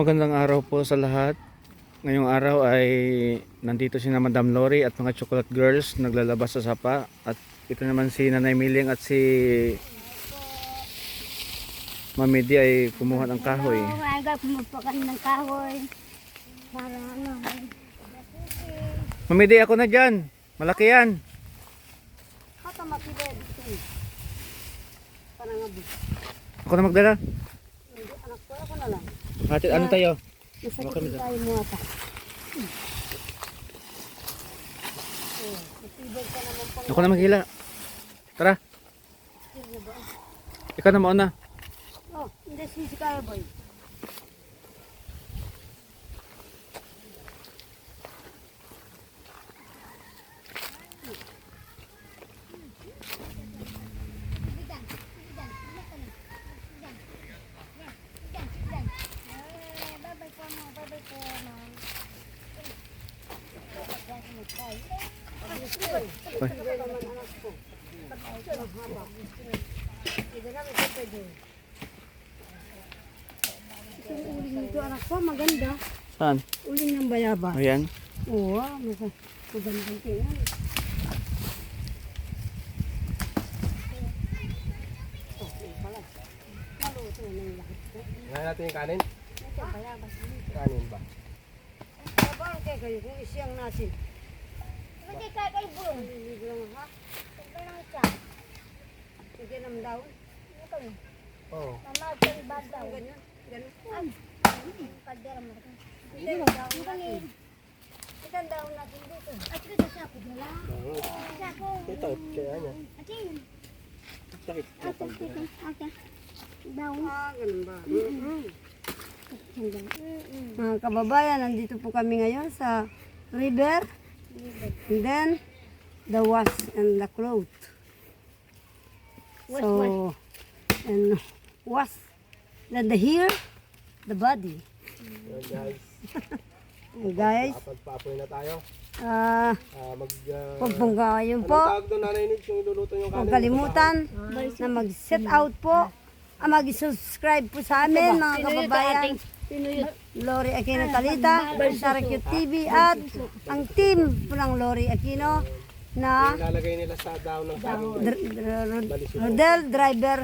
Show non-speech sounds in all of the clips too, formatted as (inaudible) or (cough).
Magandang araw po sa lahat. Ngayong araw ay nandito si na Madam Lori at mga chocolate girls naglalabas sa sapa at ito naman si Nanay Miling at si Mami Di ay kumuha ng kahoy. Aga pumupakan ng kahoy. Para ano. Mami Di ako na dyan. Malaki yan. Ako na magdala. Anak ko ako na lang. Hatid ano tayo? Nasa Okay, tayo naman pang Ako na maghila. Tara. Ikaw na mauna. Oh, hindi sisi kaya boy. Yung uling nito anak ko, maganda. Saan? Uling ng bayaba. Ayan. Oo, ah, mag- magandang tingnan. Okay pala. Maluto na yung lahat. Ngayon natin yung kanin? Ito, bayabas. Kanin ba? Paano kayo kayo kung isiyang natin? Hindi ka kay Bro. Hindi lang ha? Hindi lang siya. Sige naman daw. Oo. Mama. Ganyan. Ay. Kadera mo. Hindi lang daw. natin. Daw natin dito. At ito sa ako nila. Sa ako. Ito, kaya niya. Atin. Sakit. Ate. Daw. Ah, ganun ba? Hanggang. Mga kababayan, nandito po kami ngayon sa river. And then, the wash and the cloth. Wash, So, and wash the, the hair, the body. Ayan guys, (laughs) guys, pagpapoy na tayo. ah, Ah, mag... Uh, huwag pong yun anong po. tawag doon nanay Nid yung iluluto yung Huwag kanin? kalimutan na mag-set out po. Ah, mag-subscribe po sa amin, mga kababayan. Lori Aquino Talita, Sara Q TV at ang team po ng Lori Aquino na Ilalagay nila sa daw ng. Dr- Dr- Rodel Driver.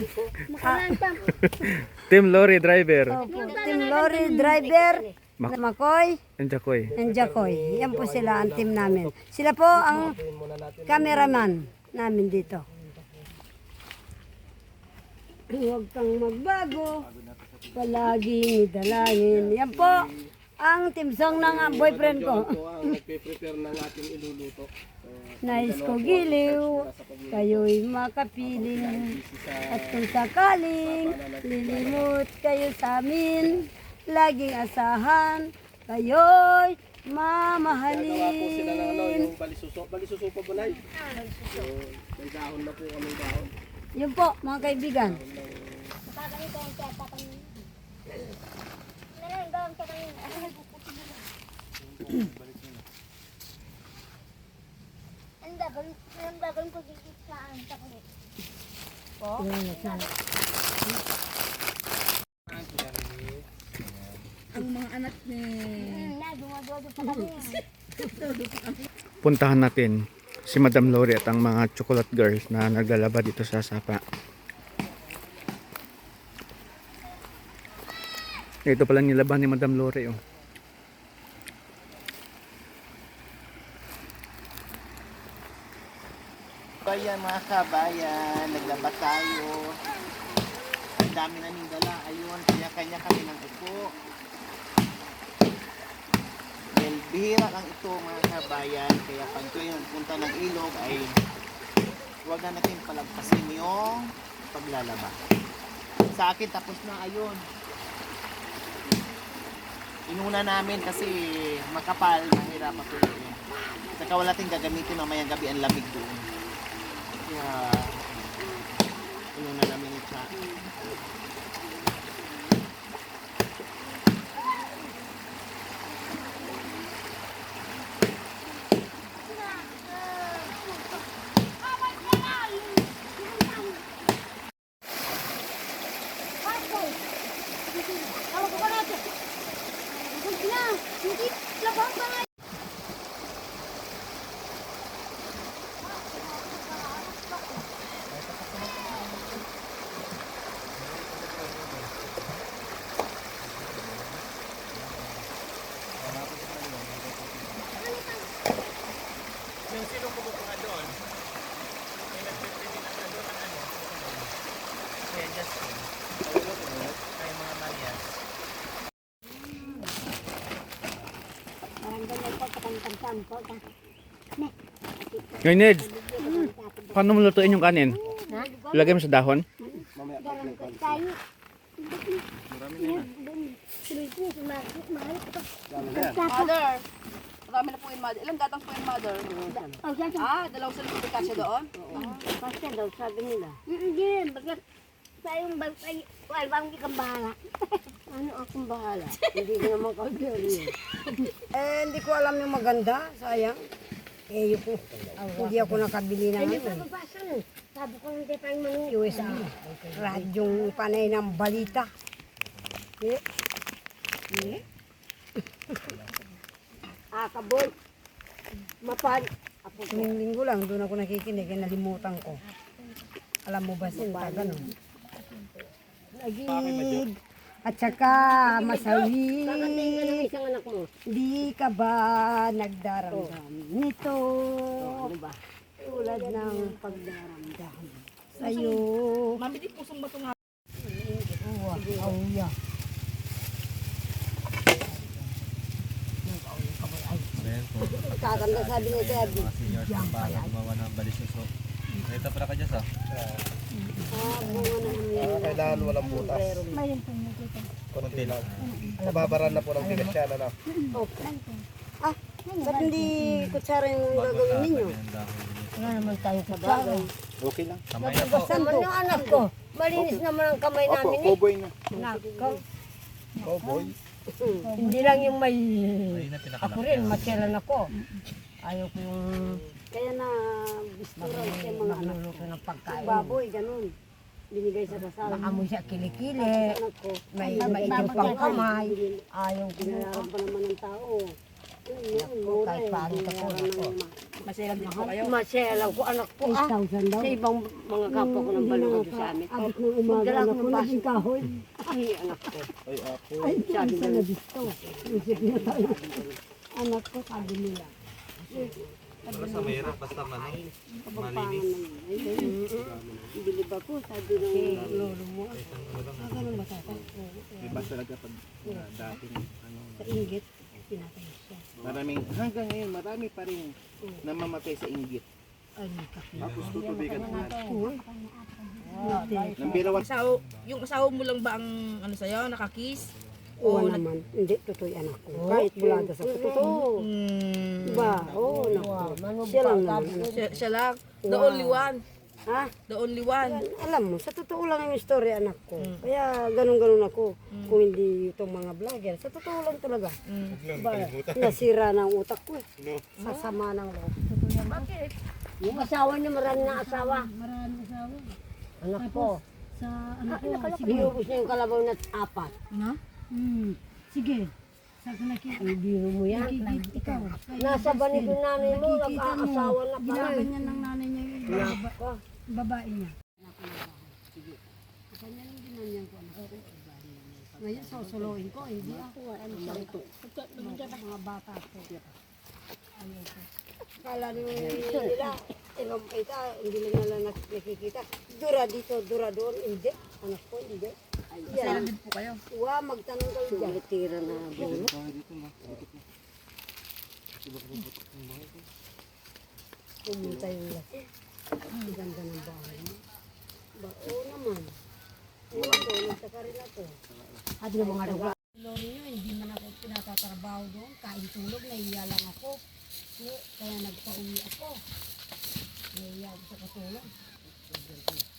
(laughs) Team Lori Driver. opo, team Lori Driver. Makoy And Jacoy. and Jacoy. Yan po sila ang team namin. Sila po ang cameraman namin dito. Huwag kang magbago. Palaging idalangin. Yan po ang team song ng ah, boyfriend ko. Ito ang nagpe-prepare ng ating iluluto. So, Nais ko giliw, kayo'y makapiling. At kung sakaling lilimot kayo sa amin, laging asahan, kayo'y Gagawa po sila ng ano, mamahalin. yung balisuso. Balisuso pa ba, Nay? So, may dahon na po kami dahon. Yun po, mga kaibigan. Nakakanito ang kaya Ang dagan, ang dagan ko dito sa ang taklit. Hmm, na, dumadodo pa kami. Puntahan natin si Madam Lori at ang mga chocolate girls na naglalaba dito sa sapa. Ito pala nilaban ni Madam Lori. Oh. Bayan mga kabayan, naglaba tayo. Ang dami na ning dala. Ayun, kanya-kanya kami ng upo. Well, bihira lang ito mga kabayan. Kaya pag kayo punta ng ilog ay huwag na natin palagpasin yung paglalaba. Sa akin tapos na ayun. Inuna namin kasi makapal, mahirap ako. Saka wala tayong gagamitin mamayang gabi ang lamig doon. Kaya, inuna namin ito. Ako ko natin. Hindi, labang pa nga. Yung sino kumukuha doon? May nagpipili na doon ng ano? Kaya Justin. Kaya mga Marias. Parang ganyan po, katang-tang po. Ngayon, Ned, paano mo lutuin yung kanin? Ha? Ilagay mo sa dahon? Mother, marami na po yung mother. Ilang gatang po yung mother? Ah, dalawang salito kasya doon? Basta daw, sabi nila. Hindi, bakit tayong bantay, wala bang ikang bahala. (laughs) ano akong bahala? (laughs) Hindi ko naman kaudari. (laughs) Eh, hindi ko alam yung maganda. Sayang. Eh, yun po. Hindi ako nakabili Hindi ano. pa eh. mabasa nun. Sabi ko hindi pa yung manunod. USA. Radyong panay ng balita. Eh, Ah, kabol. Po. tuwing linggo lang, doon ako nakikinig. Eh, nalimutan ko. Alam mo ba sinta, ganun? Lagig. At saka, masawi. Di ka ba nagdaramdam nito? Ano ba? Tulad ng pagdaramdam sa'yo. Mami, di pusong bato nga. Uwa, auya. Kakanda sabi ni Debbie. Seniors ng bala, gumawa ng balisyoso. Ito para ka dyan sa? Kailangan walang butas. Kunti lang. Mababaran na po ng bigas yan, ano? Ah, ba't hindi kutsara yung gagawin ninyo? Wala naman tayo sa bagay. Okay lang. Kamay na po. Naman yung anak ko. Malinis naman ang kamay namin eh. cowboy na. Nako, Cowboy. hindi lang yung may... Na. Ako rin, matyalan ako. Ayaw ko yung... Kaya na bistura sa mga anak ko ng pagkain. Baboy, ganun. Binigay sa kasal. Baka mo siya kilikili. May maitim pang kamay. Ayaw ko. Pinayaran pa naman ng tao. Naku, kahit paano ka po. Din po kayo. Masyalan ko anak ko ah. Sa ibang mga kapwa ko ng balangag sa amin. Abot ng umaga anak ko naging kahoy. Ay anak ko. Ay, ako. Sabi nila. Anak ko, sabi nila. Sa mahirap, basta ano, malinis. Bilib ako. Sabi ng lolo mo. Iba talaga pag uh, dating ano, Sa inggit. Pinatay siya. Maraming, hanggang ngayon, marami pa rin namamatay sa inggit. Tapos tutubigan na. Nang birawan Asawa, yung asawa mo lang ba ang ano sa'yo, nakakiss? Oo naman. Hindi, totoo yan ako. Kahit bulada sa totoo. Mm, Ba, oo, naku. Siya lang naman. siya, siya lang. The only one. Ha? The only one. Alam mo, sa totoo lang yung story anak ko. Kaya ganun-ganun ako. Kung hindi itong mga vlogger, sa totoo lang talaga. Mm. Ba, nasira na ang utak ko. eh. Sa sama ng loob. Yung asawa niya marami na asawa. Marami asawa. Anak ko. sa ano ko, sige. Biubos niya yung kalabaw na apat. Hmm. Sige. Sa nakikita. Ay, biro mo yan. Ikaw. Nasa banig yung nanay mo, Nakikita nag-aasawa na pala. Ginaganyan ng nanay niya yung Anak ko. babae niya. Kanya lang ginanyan ko anak ko. Ngayon, susuluin ko. Hindi ako. Ano siya ito? Mga bata ko. Ayaw ko. Kala nila, ibang ita, hindi nila nak- nakikita. Dura dito, dura doon. Hindi. Anak ko, hindi. Masayalan din po kayo. Wa, magtanong kayo dyan. Tira na bulo. Pumunta yung laki. Ang ganda ng bahay mo. Ba, oo naman. Oo, tulog sa karila to. At yung mga niya, hindi man ako pinatatrabaho doon. Kain tulog, nahiya lang ako. Eh, Kaya nagpa-uwi ako. Nahiya ako sa katulog. Sa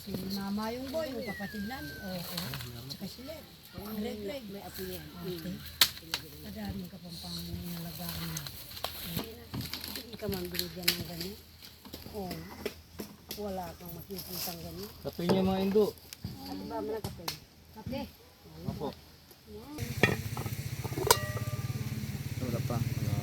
si mama yung boy, yung kapatid namin. Oo, oo. Tsaka si Len. Ang leg. May apo yan. Okay. Madami ka pang pang nalagaan na. Hindi ka man binigyan ng ganit. Oo. Wala kang makikita ng ganit. Kape niya mga indo. Ano ba mga kape? Kape. Opo. Wala pa. Wala